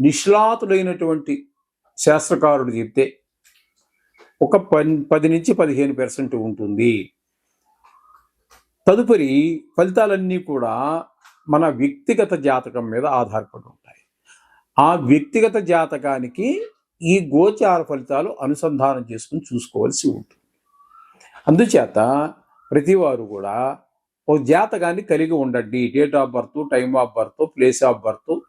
నిష్ణాతుడైనటువంటి శాస్త్రకారుడు చెప్తే ఒక పన్ పది నుంచి పదిహేను పర్సెంట్ ఉంటుంది. తదుపరి ఫలితాలన్నీ కూడా మన వ్యక్తిగత జాతకం మీద ఆధారపడి ఉంటాయి. ఆ వ్యక్తిగత జాతకానికి ఈ గోచార ఫలితాలు అనుసంధానం చేసుకుని చూసుకోవాల్సి ఉంటుంది. అందుచేత ప్రతివారు కూడా ఓ జాతకాన్ని కలిగి ఉండండి. Date of birth time of birth place of birth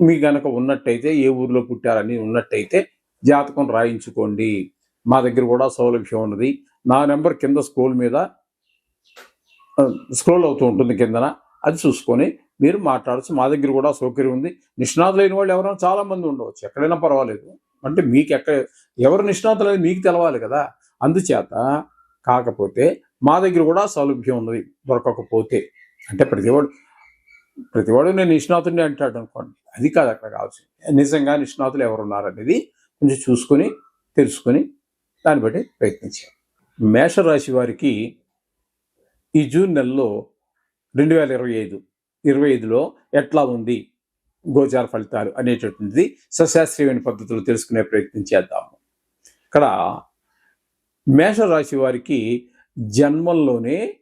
మీ గనక ఉన్నట్టయితే ఏ ఊర్లో పుట్టారని ఉన్నట్టయితే జాతకం రాయించుకోండి. మా దగ్గర కూడా సౌలభ్యం ఉన్నది. నా నెంబర్ కింద స్క్రోల్ మీద స్క్రోల్ అవుతూ ఉంటుంది కిందన. అది చూసుకొని మీరు మాట్లాడచ్చు. మా దగ్గర కూడా సౌకర్యం ఉంది. నిష్ణాతులైన వాళ్ళు ఎవరైనా చాలా మంది ఉండవచ్చు. ఎక్కడైనా పర్వాలేదు. అంటే మీకు ఎక్కడ ఎవరు నిష్ణాతులు అనేది మీకు తెలవాలి కదా. అందుచేత కాకపోతే మా దగ్గర కూడా సౌలభ్యం ఉన్నది. దొరకకపోతే. అంటే ప్రతివాడు ప్రతివాడు నేను నిష్ణాతుడిని అంటాడు అనుకోండి. అది కాదు అక్కడ కావాల్సింది నిజంగా నిష్ణాతులు ఎవరు ఉన్నారనేది కొంచెం చూసుకొని తెలుసుకొని దాన్ని బట్టి ప్రయత్నించాం మేషరాశి వారికి ఈ జూన్ నెలలో రెండు వేల ఇరవై ఐదు ఇరవై ఐదులో ఎట్లా ఉంది? గోచార ఫలితాలు అనేటటువంటిది సశాస్త్రీయమైన పద్ధతులు తెలుసుకునే ప్రయత్నం చేద్దాము. ఇక్కడ మేషరాశి వారికి జన్మంలోనే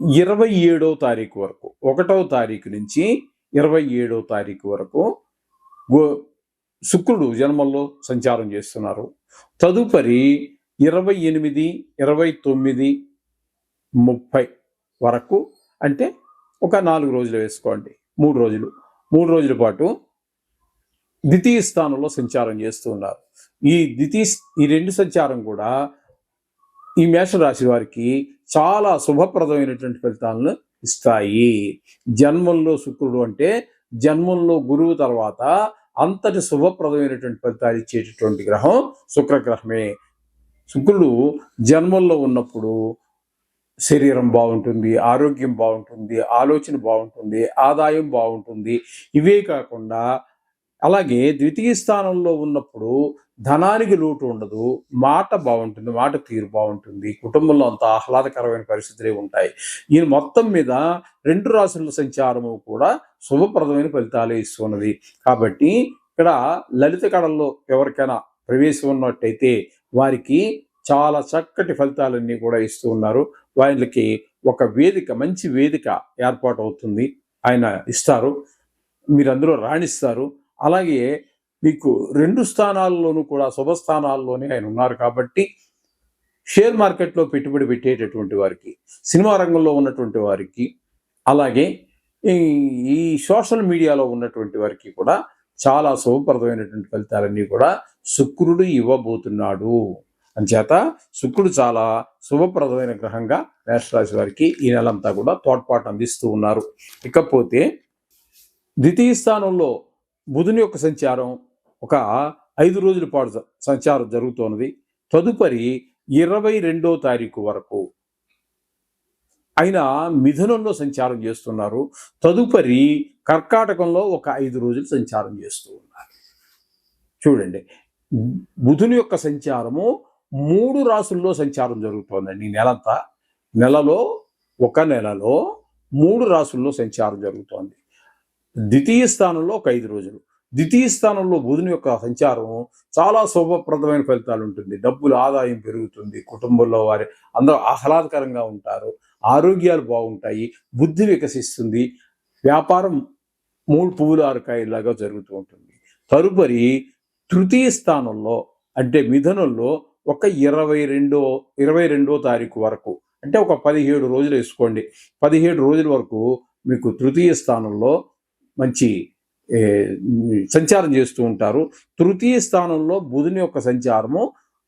ఇరవై ఏడో తారీఖు వరకు ఒకటవ తారీఖు నుంచి ఇరవై ఏడో తారీఖు వరకు శుక్రుడు జన్మల్లో సంచారం చేస్తున్నారు. తదుపరి ఇరవై ఎనిమిది ఇరవై తొమ్మిది ముప్పై వరకు అంటే ఒక నాలుగు రోజులు వేసుకోండి. మూడు రోజులు. మూడు రోజుల పాటు ద్వితీయ స్థానంలో సంచారం చేస్తూ ఉన్నారు ఈ ద్వితీయ ఈ రెండు సంచారం కూడా ఈ మేషరాశి వారికి చాలా శుభప్రదమైనటువంటి ఫలితాలను ఇస్తాయి. జన్మంలో శుక్రుడు అంటే జన్మంలో గురువు తర్వాత అంతటి శుభప్రదమైనటువంటి ఫలితాలు ఇచ్చేటటువంటి గ్రహం శుక్రగ్రహమే. శుక్రుడు జన్మంలో ఉన్నప్పుడు శరీరం బాగుంటుంది ఆరోగ్యం బాగుంటుంది ఆలోచన బాగుంటుంది ఆదాయం బాగుంటుంది. ఇవే కాకుండా అలాగే ద్వితీయ స్థానంలో ఉన్నప్పుడు ధనానికి లోటు ఉండదు మాట బాగుంటుంది మాట తీరు బాగుంటుంది కుటుంబంలో అంత ఆహ్లాదకరమైన పరిస్థితులే ఉంటాయి. ఈయన మొత్తం మీద రెండు రాశుల సంచారము కూడా శుభప్రదమైన ఫలితాలే ఇస్తున్నది. కాబట్టి ఇక్కడ లలిత కళల్లో ఎవరికైనా ప్రవేశం ఉన్నట్టయితే వారికి చాలా చక్కటి ఫలితాలన్నీ కూడా ఇస్తూ ఉన్నారు. వాళ్ళకి ఒక వేదిక మంచి వేదిక ఏర్పాటు అవుతుంది. ఆయన ఇస్తారు మీరు రాణిస్తారు. అలాగే మీకు రెండు స్థానాల్లోనూ కూడా శుభస్థానాల్లోనే ఆయన ఉన్నారు కాబట్టి షేర్ మార్కెట్లో పెట్టుబడి పెట్టేటటువంటి వారికి సినిమా రంగంలో ఉన్నటువంటి వారికి అలాగే ఈ- ఈ సోషల్ మీడియాలో ఉన్నటువంటి వారికి కూడా చాలా శుభప్రదమైనటువంటి ఫలితాలన్నీ కూడా శుక్రుడు ఇవ్వబోతున్నాడు. అంచేత శుక్రుడు చాలా శుభప్రదమైన గ్రహంగా మేషరాశి వారికి ఈ నెలంతా కూడా తోడ్పాటు అందిస్తూ ఉన్నారు. ఇకపోతే ద్వితీయ స్థానంలో బుధుని యొక్క సంచారం ఒక ఐదు రోజుల పాటు సంచారం జరుగుతున్నది తదుపరి ఇరవై రెండో తారీఖు వరకు ఆయన మిథునంలో సంచారం చేస్తున్నారు. తదుపరి కర్కాటకంలో ఒక ఐదు రోజులు సంచారం చేస్తూ ఉన్నారు. చూడండి. బుధుని యొక్క సంచారము మూడు రాసుల్లో సంచారం జరుగుతోందండి నెలంతా నెలలో ఒక నెలలో మూడు రాసుల్లో సంచారం జరుగుతోంది. ద్వితీయ స్థానంలో ఒక ఐదు రోజులు. ద్వితీయ స్థానంలో బుధుని యొక్క సంచారం చాలా శుభప్రదమైన ఫలితాలు ఉంటుంది. డబ్బుల ఆదాయం పెరుగుతుంది. కుటుంబంలో వారి అందరూ ఆహ్లాదకరంగా ఉంటారు. ఆరోగ్యాలు బాగుంటాయి. బుద్ధి వికసిస్తుంది. వ్యాపారం మూడు పువ్వులు ఆరుకాయలాగా జరుగుతూ ఉంటుంది. తదుపరి తృతీయ స్థానంలో అంటే మిథునంలో ఒక ఇరవై రెండో ఇరవై రెండో తారీఖు వరకు అంటే ఒక పదిహేడు రోజులు వేసుకోండి. పదిహేడు రోజుల వరకు మీకు తృతీయ స్థానంలో మంచి సంచారం చేస్తూ ఉంటారు. తృతీయ స్థానంలో బుధుని యొక్క సంచారము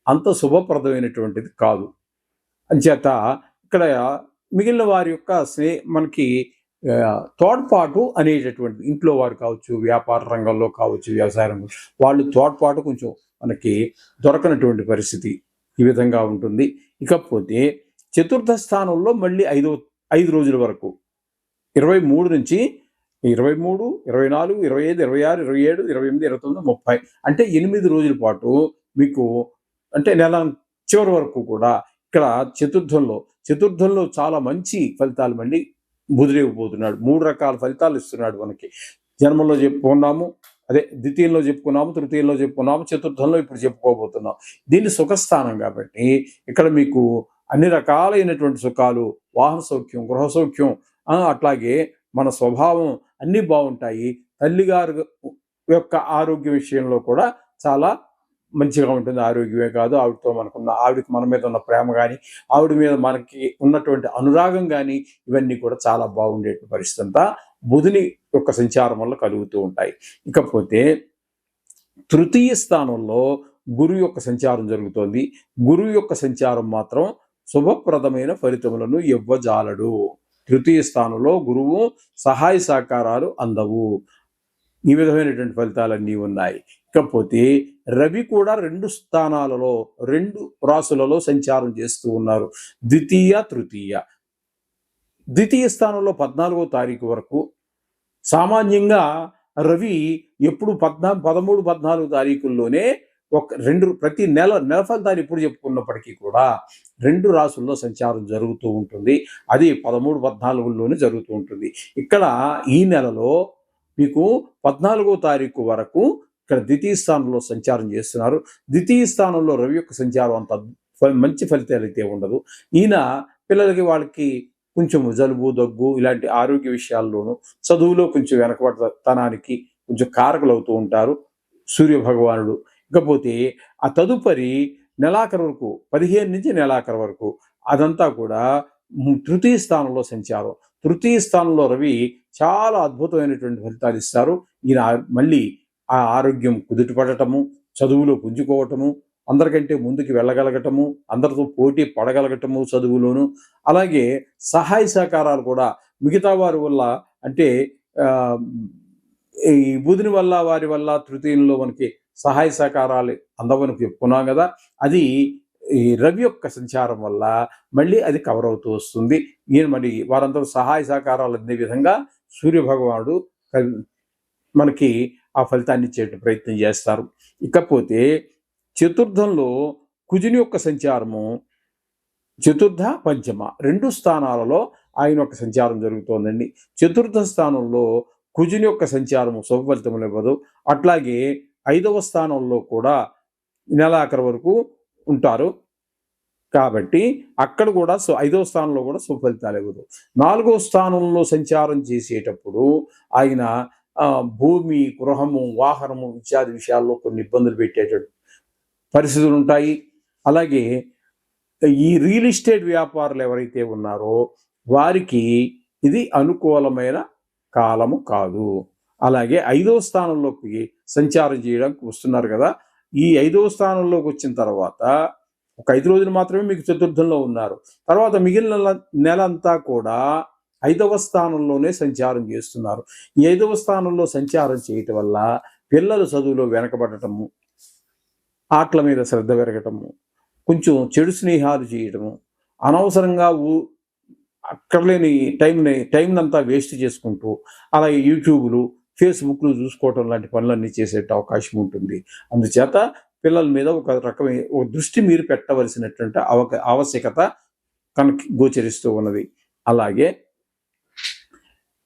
అంత శుభప్రదమైనటువంటిది కాదు. అంచేత ఇక్కడ మిగిలిన వారి యొక్క స్నే మనకి తోడ్పాటు అనేటటువంటి ఇంట్లో వారు కావచ్చు వ్యాపార రంగంలో కావచ్చు వ్యవసాయ రంగంలో వాళ్ళు తోడ్పాటు కొంచెం మనకి దొరకనటువంటి పరిస్థితి ఈ విధంగా ఉంటుంది. ఇకపోతే చతుర్థ స్థానంలో మళ్ళీ ఐదో ఐదు రోజుల వరకు ఇరవై మూడు నుంచి ఇరవై మూడు ఇరవై నాలుగు ఇరవై ఐదు ఇరవై ఆరు ఇరవై ఏడు ఇరవై ఎనిమిది ఇరవై తొమ్మిది ముప్పై. అంటే ఎనిమిది రోజుల పాటు మీకు అంటే నెల చివరి వరకు కూడా ఇక్కడ చతుర్థంలో చతుర్థంలో చాలా మంచి ఫలితాలు మళ్ళీ బుదిరిగిపోతున్నాడు మూడు రకాల ఫలితాలు ఇస్తున్నాడు మనకి. జన్మంలో చెప్పుకున్నాము అదే ద్వితీయంలో చెప్పుకున్నాము తృతీయంలో చెప్పుకున్నాము చతుర్థంలో ఇప్పుడు చెప్పుకోబోతున్నాం. దీన్ని సుఖస్థానం కాబట్టి ఇక్కడ మీకు అన్ని రకాలైనటువంటి సుఖాలు వాహన సౌఖ్యం గృహ సౌఖ్యం అట్లాగే మన స్వభావం అన్నీ బాగుంటాయి. తల్లిగారు యొక్క ఆరోగ్య విషయంలో కూడా చాలా మంచిగా ఉంటుంది. ఆరోగ్యమే కాదు ఆవిడతో మనకున్న ఆవిడకి మన మీద ఉన్న ప్రేమ కానీ ఆవిడ మీద మనకి ఉన్నటువంటి అనురాగం కానీ ఇవన్నీ కూడా చాలా బాగుండే పరిస్థితి అంతా బుధుని యొక్క సంచారం వల్ల కలుగుతూ ఉంటాయి. ఇకపోతే తృతీయ స్థానంలో గురువు యొక్క సంచారం జరుగుతోంది. గురువు యొక్క సంచారం మాత్రం శుభప్రదమైన ఫలితములను ఇవ్వజాలడు. తృతీయ స్థానంలో గురువు సహాయ సహకారాలు అందవు. ఈ విధమైనటువంటి ఫలితాలన్నీ ఉన్నాయి. ఇకపోతే రవి కూడా రెండు స్థానాలలో రెండు రాసులలో సంచారం చేస్తూ ఉన్నారు. ద్వితీయ తృతీయ. ద్వితీయ స్థానంలో పద్నాలుగో తారీఖు వరకు సామాన్యంగా రవి ఎప్పుడు పద్నా పదమూడు పద్నాలుగు తారీఖుల్లోనే ఒక రెండు ప్రతి నెల నెల ఫలితాన్ని ఇప్పుడు చెప్పుకున్నప్పటికీ కూడా రెండు రాసుల్లో సంచారం జరుగుతూ ఉంటుంది. అది పదమూడు పద్నాలుగులోనే జరుగుతూ ఉంటుంది. ఇక్కడ ఈ నెలలో మీకు పద్నాలుగో తారీఖు వరకు ఇక్కడ ద్వితీయ స్థానంలో సంచారం చేస్తున్నారు. ద్వితీయ స్థానంలో రవి యొక్క సంచారం అంత మంచి ఫలితాలు అయితే ఉండదు. ఈయన పిల్లలకి వాళ్ళకి కొంచెం జలుబు దగ్గు ఇలాంటి ఆరోగ్య విషయాల్లోనూ చదువులో కొంచెం వెనకబడతనానికి కొంచెం కారకులు అవుతూ ఉంటారు. సూర్య భగవానుడు ఇకపోతే ఆ తదుపరి నెలాఖరు వరకు పదిహేను నుంచి నెలాఖరు వరకు అదంతా కూడా తృతీయ స్థానంలో సంచారం. తృతీయ స్థానంలో రవి చాలా అద్భుతమైనటువంటి ఫలితాలు ఇస్తారు. ఈయన మళ్ళీ ఆ ఆరోగ్యం కుదుటపడటము చదువులో పుంజుకోవటము అందరికంటే ముందుకు వెళ్ళగలగటము అందరితో పోటీ పడగలగటము చదువులోను. అలాగే సహాయ సహకారాలు కూడా మిగతా వారి వల్ల అంటే ఈ బుధుని వల్ల వారి వల్ల తృతీయంలో మనకి సహాయ సహకారాలు అందవని చెప్పుకున్నాం కదా అది ఈ రవి యొక్క సంచారం వల్ల మళ్ళీ అది కవర్ అవుతూ వస్తుంది. ఈయన మరి వారందరూ సహాయ సహకారాలు అందే విధంగా సూర్య భగవానుడు మనకి ఆ ఫలితాన్ని ఇచ్చే ప్రయత్నం చేస్తారు. ఇకపోతే చతుర్థంలో కుజుని యొక్క సంచారము చతుర్థ పంచమ రెండు స్థానాలలో ఆయన యొక్క సంచారం జరుగుతోందండి. చతుర్థ స్థానంలో కుజుని యొక్క సంచారము శుభ ఫలితములు ఇవ్వదు. అట్లాగే ఐదవ స్థానంలో కూడా నెలాఖరు వరకు ఉంటారు. కాబట్టి అక్కడ కూడా సో ఐదవ స్థానంలో కూడా సుఫలితాలు ఇవ్వదు. నాలుగో స్థానంలో సంచారం చేసేటప్పుడు ఆయన భూమి గృహము వాహనము ఇత్యాది విషయాల్లో కొన్ని ఇబ్బందులు పెట్టేటట్టు పరిస్థితులు ఉంటాయి. అలాగే ఈ రియల్ ఎస్టేట్ వ్యాపారులు ఎవరైతే ఉన్నారో వారికి ఇది అనుకూలమైన కాలము కాదు. అలాగే ఐదవ స్థానంలోకి సంచారం చేయడానికి వస్తున్నారు కదా. ఈ ఐదవ స్థానంలోకి వచ్చిన తర్వాత ఒక ఐదు రోజులు మాత్రమే మీకు చతుర్థంలో ఉన్నారు. తర్వాత మిగిలిన నెల- నెల అంతా కూడా ఐదవ స్థానంలోనే సంచారం చేస్తున్నారు. ఈ ఐదవ స్థానంలో సంచారం చేయటం వల్ల పిల్లలు చదువులో వెనకబడటము ఆటల మీద శ్రద్ధ పెరగటము కొంచెం చెడు స్నేహాలు చేయటము అనవసరంగా ఊ అక్కర్లేని టైంని టైంనంతా వేస్ట్ చేసుకుంటూ అలాగే యూట్యూబ్లు ఫేస్బుక్లు చూసుకోవటం లాంటి పనులన్నీ చేసే అవకాశం ఉంటుంది. అందుచేత పిల్లల మీద ఒక రకమైన ఒక దృష్టి మీరు పెట్టవలసినటువంటి అవక ఆవశ్యకత కనకి గోచరిస్తూ ఉన్నది. అలాగే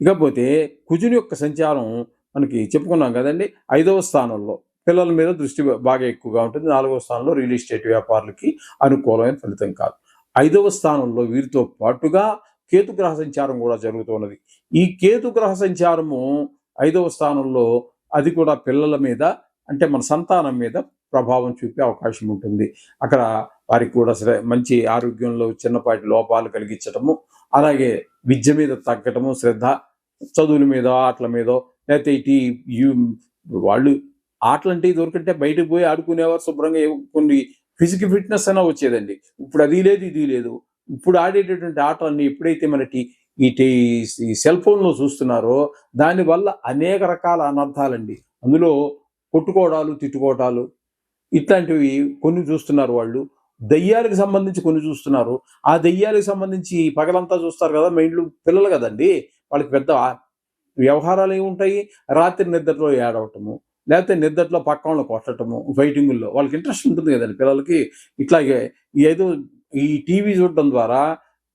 ఇకపోతే కుజుని యొక్క సంచారం మనకి చెప్పుకున్నాం కదండి ఐదవ స్థానంలో పిల్లల మీద దృష్టి బాగా ఎక్కువగా ఉంటుంది. నాలుగవ స్థానంలో రియల్ ఎస్టేట్ వ్యాపారులకి అనుకూలమైన ఫలితం కాదు. ఐదవ స్థానంలో వీరితో పాటుగా కేతుగ్రహ సంచారం కూడా జరుగుతున్నది ఈ కేతుగ్రహ సంచారము ఐదవ స్థానంలో అది కూడా పిల్లల మీద అంటే మన సంతానం మీద ప్రభావం చూపే అవకాశం ఉంటుంది. అక్కడ వారికి కూడా సరే మంచి ఆరోగ్యంలో చిన్నపాటి లోపాలు కలిగించటము అలాగే విద్య మీద తగ్గటము శ్రద్ధ చదువుల మీద ఆటల మీద లేకపోతే ఇటు వాళ్ళు ఆటలు అంటే దొరికితే బయటకు పోయి ఆడుకునేవారు శుభ్రంగా కొన్ని ఫిజికల్ ఫిట్నెస్ అయినా వచ్చేదండి. ఇప్పుడు అది లేదు ఇది లేదు. ఇప్పుడు ఆడేటటువంటి ఆటలన్నీ ఎప్పుడైతే మనకి ఈ ఈ సెల్ ఫోన్లో చూస్తున్నారో దానివల్ల అనేక రకాల అనర్థాలండి. అందులో కొట్టుకోవడాలు తిట్టుకోవడాలు ఇట్లాంటివి కొన్ని చూస్తున్నారు వాళ్ళు. దయ్యాలకు సంబంధించి కొన్ని చూస్తున్నారు. ఆ దయ్యాలకు సంబంధించి పగలంతా చూస్తారు కదా మైండ్లు పిల్లలు కదండి. వాళ్ళకి పెద్ద వ్యవహారాలు ఏమి ఉంటాయి? రాత్రి నిద్రలో ఏడవటము లేకపోతే నిద్రలో పక్క వాళ్ళని కొట్టటము ఫైటింగుల్లో వాళ్ళకి ఇంట్రెస్ట్ ఉంటుంది కదండి పిల్లలకి. ఇట్లాగే ఏదో ఈ టీవీ చూడడం ద్వారా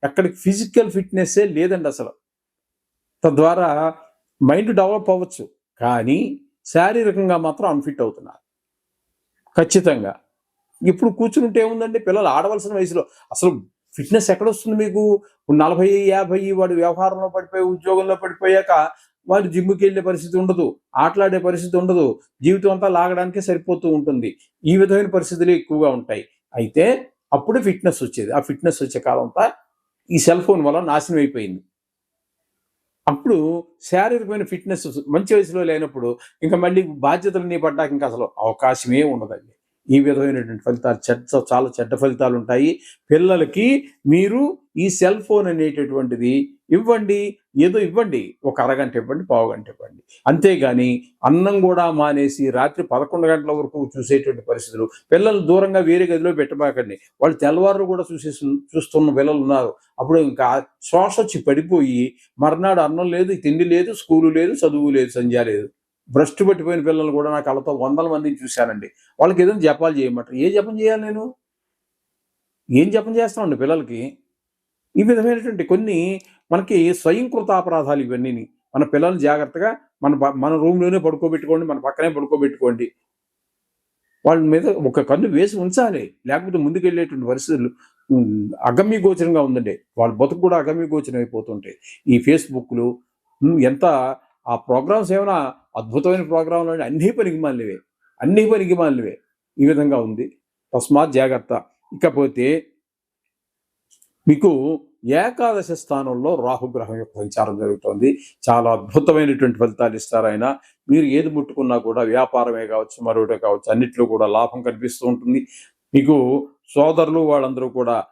అక్కడికి ఫిజికల్ ఫిట్నెస్సే లేదండి అసలు. తద్వారా మైండ్ డెవలప్ అవ్వచ్చు కానీ శారీరకంగా మాత్రం అన్ఫిట్ అవుతున్నారు. ఖచ్చితంగా. ఇప్పుడు కూర్చుంటే ఏముందండి? పిల్లలు ఆడవలసిన వయసులో అసలు ఫిట్నెస్ ఎక్కడ వస్తుంది మీకు నలభై యాభై వాడు వ్యవహారంలో పడిపోయి ఉద్యోగంలో పడిపోయాక వాడు జిమ్కి వెళ్ళే పరిస్థితి ఉండదు ఆటలాడే పరిస్థితి ఉండదు జీవితం అంతా లాగడానికే సరిపోతూ ఉంటుంది. ఈ విధమైన పరిస్థితులు ఎక్కువగా ఉంటాయి. అయితే అప్పుడే ఫిట్నెస్ వచ్చేది. ఆ ఫిట్నెస్ వచ్చే కాలం అంతా ఈ సెల్ ఫోన్ వల్ల నాశనం అయిపోయింది. అప్పుడు శారీరకమైన ఫిట్నెస్ మంచి వయసులో లేనప్పుడు ఇంకా మళ్ళీ బాధ్యతలు పడ్డాక ఇంకా అసలు అవకాశమే ఉండదండి. ఈ విధమైనటువంటి ఫలితాలు చెడ్డ చాలా చెడ్డ ఫలితాలు ఉంటాయి. పిల్లలకి మీరు ఈ సెల్ ఫోన్ అనేటటువంటిది ఇవ్వండి ఏదో ఇవ్వండి ఒక అరగంట ఇవ్వండి పావుగంట ఇవ్వండి. అంతేగాని అన్నం కూడా మానేసి రాత్రి పదకొండు గంటల వరకు చూసేటువంటి పరిస్థితులు. పిల్లలు దూరంగా వేరే గదిలో పెట్టబాకండి వాళ్ళు తెల్లవారు కూడా చూసే చూస్తున్న పిల్లలు ఉన్నారు. అప్పుడు ఇంకా శ్వాస వచ్చి పడిపోయి మర్నాడు అన్నం లేదు తిండి లేదు స్కూలు లేదు చదువు లేదు సంధ్య లేదు. భ్రష్టు పట్టిపోయిన పిల్లలు కూడా నాకు కళ్ళతో వందల మందిని చూశానండి. వాళ్ళకి ఏదైనా జపాలు చేయమంటారు. ఏ జపం చేయాలి నేను? ఏం జపం చేస్తామండి పిల్లలకి? ఈ విధమైనటువంటి కొన్ని మనకి స్వయంకృత అపరాధాలు ఇవన్నీ మన పిల్లల్ని జాగ్రత్తగా మన మన రూమ్లోనే పడుకోబెట్టుకోండి మన పక్కనే పడుకోబెట్టుకోండి. వాళ్ళ మీద ఒక కన్ను వేసి ఉంచాలి. లేకపోతే ముందుకెళ్ళేటువంటి పరిస్థితులు అగమ్యగోచరంగా అగమ్య గోచరంగా ఉందండి. వాళ్ళ బతుకు కూడా అగమ్య గోచరం అయిపోతుంటాయి. ఈ ఫేస్బుక్లు ఎంత ఆ ప్రోగ్రామ్స్ ఏమైనా అద్భుతమైన ప్రోగ్రాంలు అంటే అన్ని పనికిమాలినవే. అన్ని పనికిమాలినవే. ఈ విధంగా ఉంది. తస్మాత్ జాగ్రత్త. ఇకపోతే మీకు ఏకాదశ స్థానంలో రాహుగ్రహం యొక్క సంచారం జరుగుతోంది. చాలా అద్భుతమైనటువంటి ఫలితాలు ఇస్తారు ఆయన. మీరు ఏది ముట్టుకున్నా కూడా వ్యాపారమే కావచ్చు మరొకటే కావచ్చు అన్నిట్లో కూడా లాభం కనిపిస్తూ ఉంటుంది. మీకు సోదరులు వాళ్ళందరూ కూడా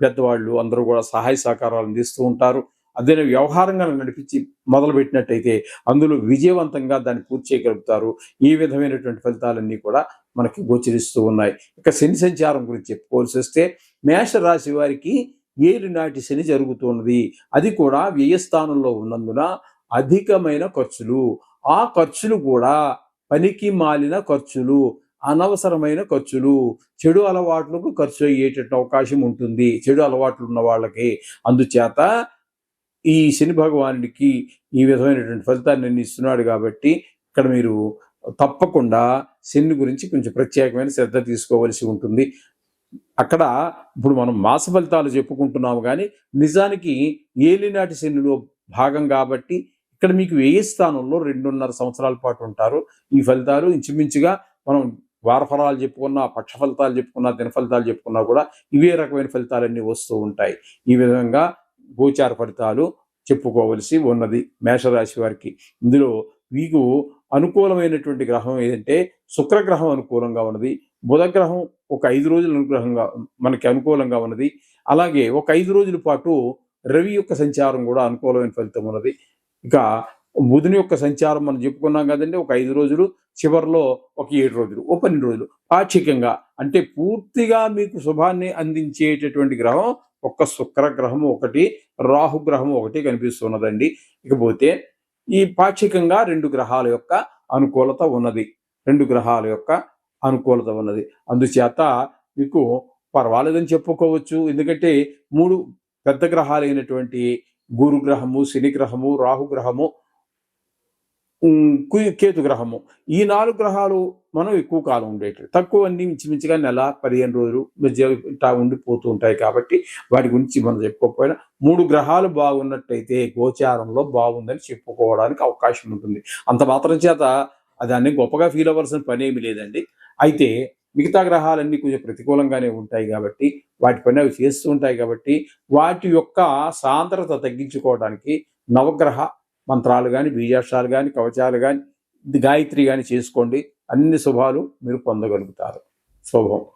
పెద్దవాళ్ళు అందరూ కూడా సహాయ సహకారాలు అందిస్తూ ఉంటారు. అదే వ్యవహారంగా నడిపించి మొదలుపెట్టినట్టయితే అందులో విజయవంతంగా దాన్ని పూర్తి చేయగలుగుతారు. ఈ విధమైనటువంటి ఫలితాలన్నీ కూడా మనకి గోచరిస్తూ ఉన్నాయి. ఇక శని సంచారం గురించి చెప్పుకోవాల్సి వస్తే మేషరాశి వారికి ఏడు నాటి శని జరుగుతున్నది. అది కూడా వ్యయస్థానంలో ఉన్నందున అధికమైన ఖర్చులు. ఆ ఖర్చులు కూడా పనికి మాలిన ఖర్చులు అనవసరమైన ఖర్చులు. చెడు అలవాట్లకు ఖర్చు అయ్యేటట్టు అవకాశం ఉంటుంది. చెడు అలవాట్లు ఉన్న వాళ్ళకి. అందుచేత ఈ శని భగవానుడికి ఈ విధమైనటువంటి ఫలితాన్ని ఇస్తున్నాడు కాబట్టి ఇక్కడ మీరు తప్పకుండా శని గురించి కొంచెం ప్రత్యేకమైన శ్రద్ధ తీసుకోవలసి ఉంటుంది. అక్కడ ఇప్పుడు మనం మాస ఫలితాలు చెప్పుకుంటున్నాము కానీ నిజానికి ఏలినాటి శనిలో భాగం కాబట్టి ఇక్కడ మీకు ఏ స్థానంలో రెండున్నర సంవత్సరాల పాటు ఉంటారు ఈ ఫలితాలు ఇంచుమించుగా మనం వారఫలాలు చెప్పుకున్నా పక్ష ఫలితాలు చెప్పుకున్నా దిన ఫలితాలు చెప్పుకున్నా కూడా ఇవే రకమైన ఫలితాలన్నీ వస్తూ ఉంటాయి. ఈ విధంగా గోచార ఫలితాలు చెప్పుకోవలసి ఉన్నది మేషరాశి వారికి. ఇందులో మీకు అనుకూలమైనటువంటి గ్రహం ఏదంటే శుక్రగ్రహం అనుకూలంగా ఉన్నది. బుధగ్రహం ఒక ఐదు రోజులు అనుగ్రహంగా మనకి అనుకూలంగా ఉన్నది. అలాగే ఒక ఐదు రోజుల పాటు రవి యొక్క సంచారం కూడా అనుకూలమైన ఫలితం ఉన్నది. ఇక బుధుని యొక్క సంచారం మనం చెప్పుకున్నాం కదండి ఒక ఐదు రోజులు చివరిలో ఒక ఏడు రోజులు ఒక పన్నెండు రోజులు. పాక్షికంగా అంటే పూర్తిగా మీకు శుభాన్ని అందించేటటువంటి గ్రహం ఒక్క శుక్ర గ్రహం ఒకటి రాహు గ్రహం ఒకటి కనిపిస్తున్నదండి. ఇకపోతే ఈ పాక్షికంగా రెండు గ్రహాల యొక్క అనుకూలత ఉన్నది. రెండు గ్రహాల యొక్క అనుకూలత ఉన్నది అందుచేత మీకు పర్వాలేదని చెప్పుకోవచ్చు. ఎందుకంటే మూడు పెద్ద గ్రహాలైనటువంటి గురు గ్రహము శని గ్రహము రాహు కేతు గ్రహము ఈ నాలుగు గ్రహాలు మనం ఎక్కువ కాలం ఉండేవి తక్కువ అన్ని మించిమించిగా నెల పదిహేను రోజులు మధ్య ఉండిపోతూ ఉంటాయి కాబట్టి వాటి గురించి మనం చెప్పుకోకపోయినా మూడు గ్రహాలు బాగున్నట్టయితే గోచారంలో బాగుందని చెప్పుకోవడానికి అవకాశం ఉంటుంది. అంత మాత్రం చేత దాన్ని గొప్పగా ఫీల్ అవ్వాల్సిన పని ఏమి లేదండి. అయితే మిగతా గ్రహాలన్నీ కొంచెం ప్రతికూలంగానే ఉంటాయి కాబట్టి వాటి పని అవి చేస్తూ ఉంటాయి కాబట్టి వాటి యొక్క సాంద్రత తగ్గించుకోవడానికి నవగ్రహ మంత్రాలు కానీ బీజాక్షాలు కానీ కవచాలు కానీ గాయత్రి కానీ చేసుకోండి. అన్ని శుభాలు మీరు పొందగలుగుతారు. శుభం.